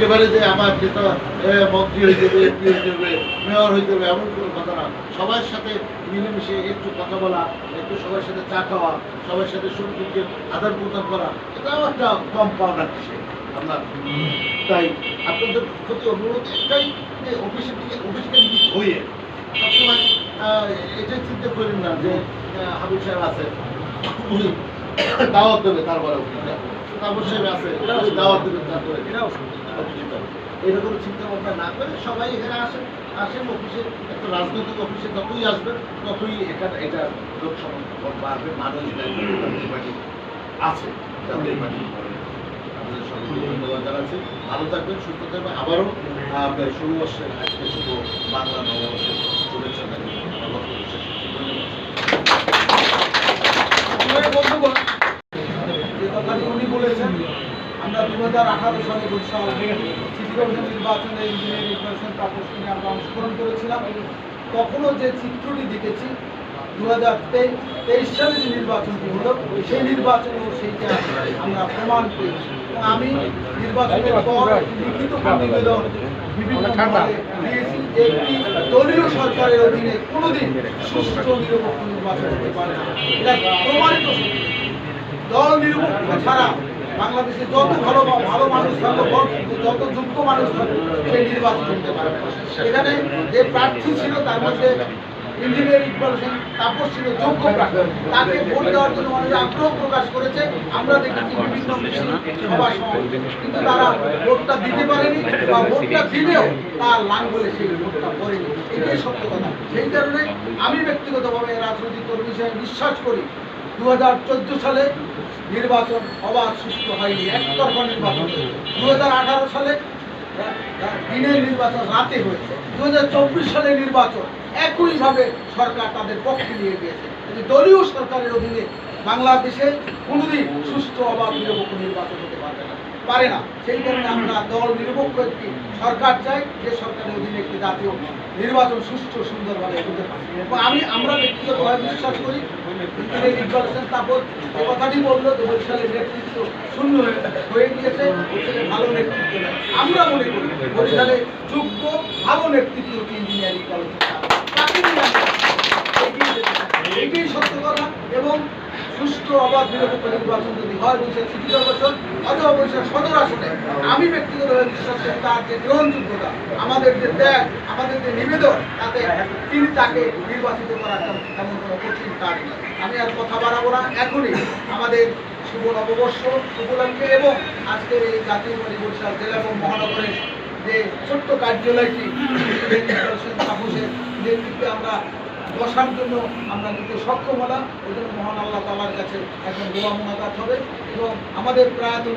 একেবারে যে আমার যেটা মন্ত্রী হয়ে যাবে এমপি হয়ে যাবে, মেয়র হয়ে যাবে, এমন কোনো কথা না। সবার সাথে মিলেমিশে একটু কথা বলা, একটু সবার সাথে চা খাওয়া, সবার সাথে সুখ আদান প্রদান করা, এটাও একটা কম পাওনার বিষয় আমরা। তাই আপনাদের প্রতি অনুরোধ একটাই যে অফিসের দিকে, অফিস কেন্দ্রিক হয়ে? সবসময় এটাই চিন্তা করেন না যে হাবিব সাহেব আছে। দাওয়াত দেবে তারপরে তারপর সাহেব আছে দাওয়াত দেবে তারপরে। এরকম চিন্তা ভাবনা না করে সবাই এখানে আসেন আসেন অফিসে একটা রাজনৈতিক অফিসে যতই আসবেন ততই এটা এটা লোক সমর্থন বাড়বে মানুষ আছে ভালো থাকবেন সুস্থ থাকবেন। আবারও আজকে বাংলা নববর্ষের শুভেচ্ছা বন্ধুগণ, উনি বলেছেন আমরা দু হাজার আঠারো সালে বরিশাল সিটি নির্বাচনে ইঞ্জিনিয়ারিং তাপস নিয়ে আমরা অংশগ্রহণ করেছিলাম। তখনও যে চিত্রটি দেখেছি দু হাজার তেইশ সালে যে নির্বাচনটি হলো সেই নির্বাচনেও সেইটা আমরা প্রমাণ পেয়েছি। আমি নির্বাচনের পর লিখিত প্রতিবেদন বিভিন্ন দিয়েছি একটি দলীয় সরকারের অধীনে কোনোদিন সুষ্ঠু নিরপেক্ষ নির্বাচন হতে পারে না। এটা প্রমাণিত দল নিরপেক্ষ ছাড়া বাংলাদেশে যত ভালো ভালো মানুষ থাকবে যত যোগ্য মানুষ থাকবে সেই নির্বাচন হতে পারবে এখানে যে প্রার্থী ছিল, তার মধ্যে ইঞ্জিনিয়ার ইকবাল তাপস ছিল যোগ্য প্রার্থী। তাকে ভোট দেওয়ার জন্য মানুষ আগ্রহ প্রকাশ করেছে। আমরা দেখেছি বিভিন্ন সভা। কিন্তু তারা ভোটটা দিতে পারেনি বা ভোটটা দিলেও তার লাঙ্গলে সেই ভোটটা পড়েনি। এটাই সত্য কথা। সেই কারণে আমি ব্যক্তিগতভাবে রাজনৈতিক কর্মী হিসেবে বিশ্বাস করি দু হাজার চোদ্দ সালে নির্বাচন অবাধ সুস্থ হয়নি, একতরফা নির্বাচন। দু হাজার আঠারো সালে দিনের নির্বাচন রাতে হয়েছে। দু হাজার চব্বিশ সালে নির্বাচন। একইভাবে সরকার তাদের পক্ষে নিয়ে গিয়েছে। দলীয় সরকারের অধীনে বাংলাদেশে কোনোদিন সুস্থ অবাধ নিরপেক্ষ নির্বাচন হতে পারবে না। পারে না। সেই কারণে আমরা দল নিরপেক্ষ একটি সরকার চাই, যে সরকারের অধীনে একটি জাতীয় নির্বাচন সুষ্ঠু, সুন্দরভাবে হতে পারে। আমি, আমরা ব্যক্তিগতভাবে বিশ্বাস করি ইকবাল কথাটি বলল যে বরিশালের নেতৃত্ব শূন্য হয়ে- গিয়েছে ভালো নেতৃত্ব আমরা মনে করি বরিশালে যোগ্য, ভালো নেতৃত্ব হচ্ছে ইঞ্জিনিয়ার ইকবাল হোসেন তাপস। তাকে নিয়ে আমরা এগিয়ে যেতে চাই। এটাই সত্য কথা এবং সুষ্ঠু অবাধ নিরপেক্ষ নির্বাচন যদি হয় বৈশাখ সিটি কর্পোরেশন অথবা বৈশাখ সদর আসনে, আমি ব্যক্তিগতভাবে বিশ্বাস করি তার যে গ্রহণযোগ্যতা, আমাদের যে ত্যাগ, আমাদের যে নিবেদন, তাতে তিনি তাকে নির্বাচিত করা তেমন কোনো কঠিন কাজ আমি আর কথা বাড়াবো না। এখনই আমাদের শুভ নববর্ষ উপলক্ষে এবং আজকের এই জাতীয় বরিশাল জেলা এবং মহানগরের যে ছোট্ট কার্যালয়টি তাপসের নেতৃত্বে আমরা বসার জন্য আমরা কিন্তু সক্ষম হলাম। ওই জন্য মহান আল্লাহ তালার কাছে একজন মোনাকাত হবে এবং আমাদের প্রায়